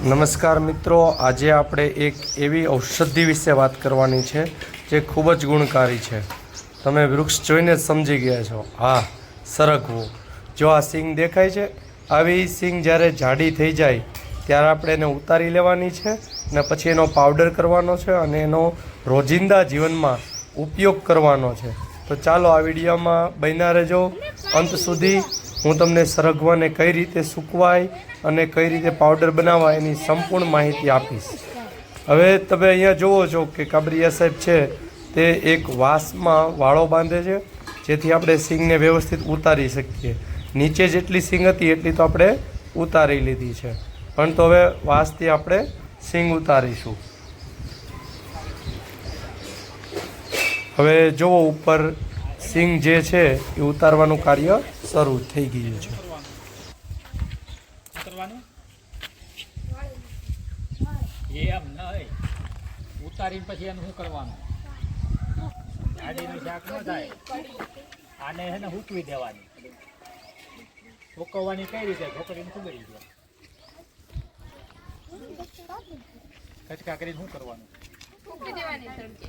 નમસ્કાર મિત્રો, આજે આપણે એક એવી ઔષધિ વિશે વાત કરવાની છે જે ખૂબ જ ગુણકારી છે. તમે વૃક્ષ જોઈને સમજી ગયા છો. હા, સરગવું. જો આ સિંગ દેખાય છે, આવી સિંગ જ્યારે જાડી થઈ જાય, ત્યારે આપણે એને ઉતારી લેવાની છે અને પછી એનો પાવડર કરવાનો છે અને એનો રોજિંદા જીવનમાં ઉપયોગ કરવાનો છે. તો ચાલો આ વિડીયોમાં બન્યા રહેજો. અંત સુધી હું તમને સરગવાને કઈ રીતે સૂકવાય અને કઈ રીતે પાવડર બનાવવા એની સંપૂર્ણ માહિતી આપીશ. હવે તમે અહીંયા જુઓ છો કે કાબરિયા સાહેબ છે તે એક વાસમાં વાળો બાંધે છે, જેથી આપણે સિંગને વ્યવસ્થિત ઉતારી શકીએ. નીચે જેટલી સિંગ હતી એટલી તો આપણે ઉતારી લીધી છે. પણ તો હવે વાંસથી આપણે સિંગ ઉતારીશું. હવે જુઓ ઉપર સિંગ જે છે એ ઉતારવાનું કાર્ય શરૂ થઈ ગયું છે. કરવાનું એમ નહીં. ઉતારીને પછી એનું શું કરવાનું? આડીનું શાક ન થાય. આને એને હૂકવી દેવાની. હુકવવાની કઈ રીતે? છોકરીને કરી છે? કચકા કરીને શું કરવાનું?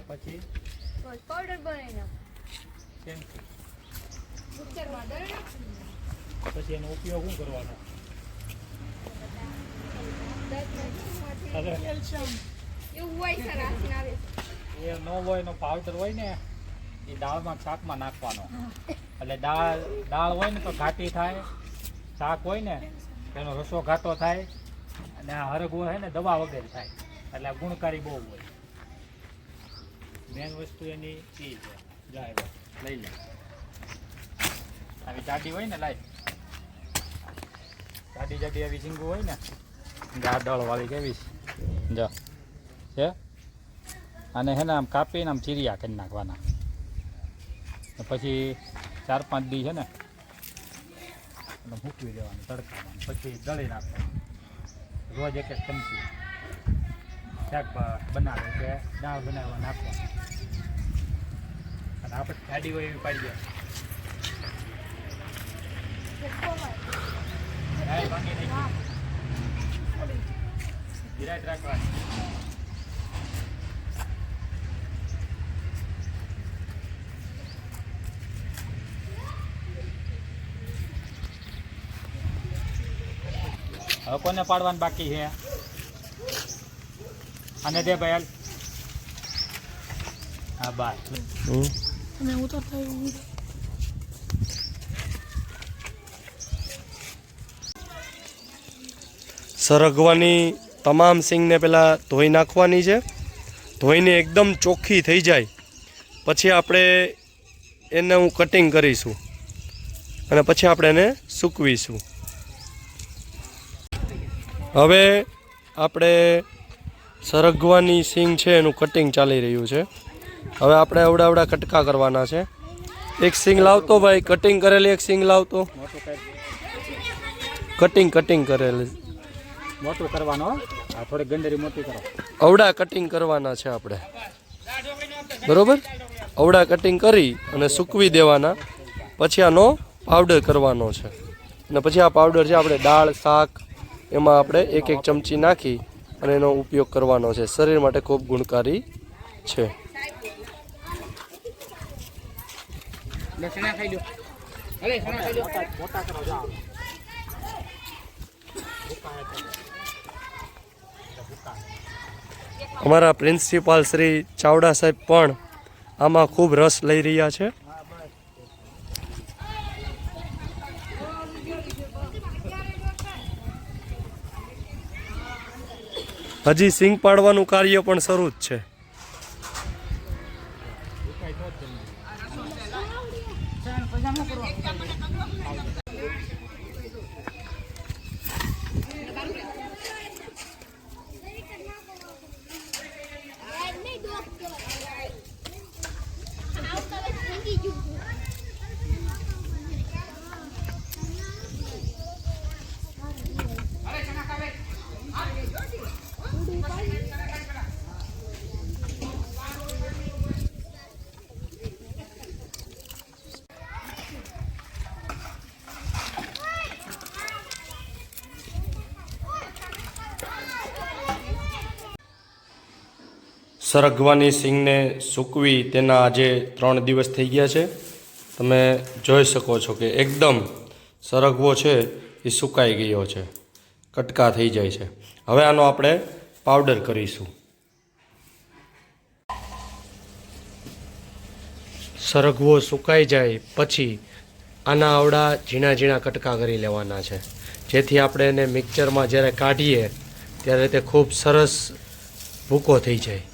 પછી? પાવડર બનાવી. પછી એનો ઉપયોગ શું કરવાનો? એ નો હોય એનો પાવડર હોય ને, એ દાળમાં શાકમાં નાખવાનો. એટલે દાળ દાળ હોય ને તો ઘાટી થાય, શાક હોય ને, એનો રસો ઘાટો થાય, અને આ હરગવો હોય ને, દવા વગેરે થાય. એટલે આ ગુણકારી બહુ હોય. મેન વસ્તુ એની એ છે જાય લઈ લે. આવી ટાટી હોય ને લાઈ ટાટી જાડી આવી ઝીંગું હોય ને ગાડળ વાળી કેવી છે. જો છે અને હે ને આમ કાપીને આમ ચીરિયા કરી નાખવાના. પછી ચાર પાંચ દી છે ને મૂકવી દેવાનું, તડકામાં. પછી દળી નાખવાનું. રોજ એક એક ચમચી શાક બનાવે કે દાળ બનાવવા નાખવાનું. અને આપણે ગાડી હોય એવી પાડી દાળ હવે કોને પાડવાનું બાકી છે અને દે ભાઈ હાલ હા બાય સરગવાની તમામ સિંગને પહેલાં ધોઈ નાખવાની છે. ધોઈને એકદમ ચોખ્ખી થઈ જાય. પછી આપણે એને હું કટિંગ કરીશું. અને પછી આપણે એને સૂકવીશું. હવે આપણે સરગવાની સિંગ છે એનું કટિંગ ચાલી રહ્યું છે. હવે આપણે અવડા અવડા કટકા કરવાના છે. એક સિંગ લાવતો ભાઈ કટિંગ કરેલી એક સિંગ લાવતો. કટિંગ કટિંગ કરેલી. મોટું કરવાનો. આ થોડી ગંડરી મોટી કરો. અવડા કટિંગ કરવાના છે આપણે. બરોબર? અવડા કટિંગ કરી અને સૂકવી દેવાના. પછી આનો પાવડર કરવાનો છે. અને પછી આ પાવડર છે આપણે દાળ શાક એમાં આપણે એક એક ચમચી નાખી અને એનો ઉપયોગ કરવાનો છે. શરીર માટે ખૂબ ગુણકારી છે. ખાઈ લો અરે સણા ખાઈ લો મોટા કરો જાઓ અમારા પ્રિન્સિપાલ શ્રી ચાવડા સાહેબ પણ આમાં ખૂબ રસ લઈ રહ્યા છે. હજી સિંગ પાડવાનું કાર્ય પણ શરૂ જ છે. સરગવાની સિંગને સૂકવી તેના આજે ત્રણ દિવસ થઈ ગયા છે. તમે જોઈ શકો છો કે એકદમ સરગવો છે, એ સુકાઈ ગયો છે. કટકા થઈ જાય છે. હવે આનો આપણે પાવડર કરીશું. સરગવો સુકાઈ જાય પછી આના આવડા ઝીણા ઝીણા કટકા કરી લેવાના છે. જેથી આપણે એને મિક્સરમાં જ્યારે કાઢીએ, ત્યારે તે ખૂબ સરસ ભૂકો થઈ જાય.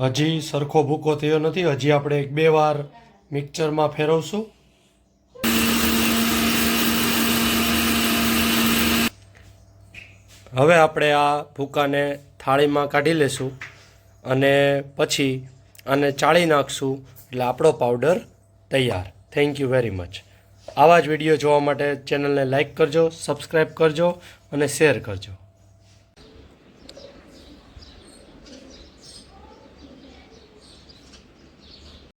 હજી સરખો ભૂકો થયો નથી. હજી આપણે એક બે વાર મિક્સરમાં ફેરવશું. હવે આપણે આ ભૂકાને થાળીમાં કાઢી લેશું અને પછી આને ચાળી નાખશું. એટલે આપણો પાવડર તૈયાર. થેન્ક યુ વેરી મચ આવા જ વીડિયો જોવા માટે ચેનલને લાઇક કરજો સબસ્ક્રાઈબ કરજો અને શેર કરજો.